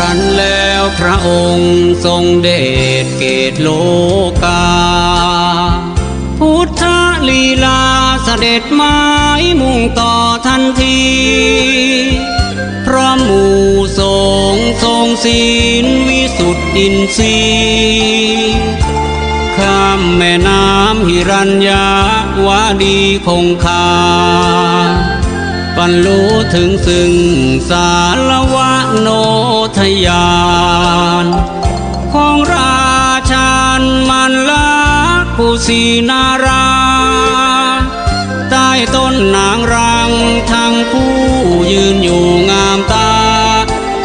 รันเลวพระองค์ทรงเดชเกตโลกา พุทธลีลาเสด็จไม้มุ่งต่อทันทีพระหมู่ทรงทรงศีลวิสุทธินทรีย์ข้ามแม่น้ำหิรัญญาวาดีคงคาบรรลุถึงซึ่งสารวะโน ทยานของราชันมันลักผู้สีนารา ใต้ต้นนางรังทั้งผู้ยืนอยู่งามตา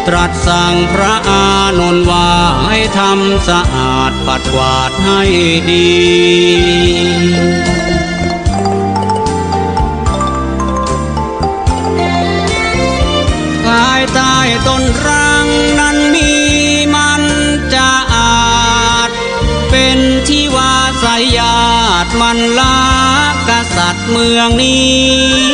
ตรัสสั่งพระอานนท์ว่าให้ทำสะอาดปัดกวาดให้ดีภายใต้ต้นรัง ที่ว่าสายญาติมันลากษัตริย์เมืองนี้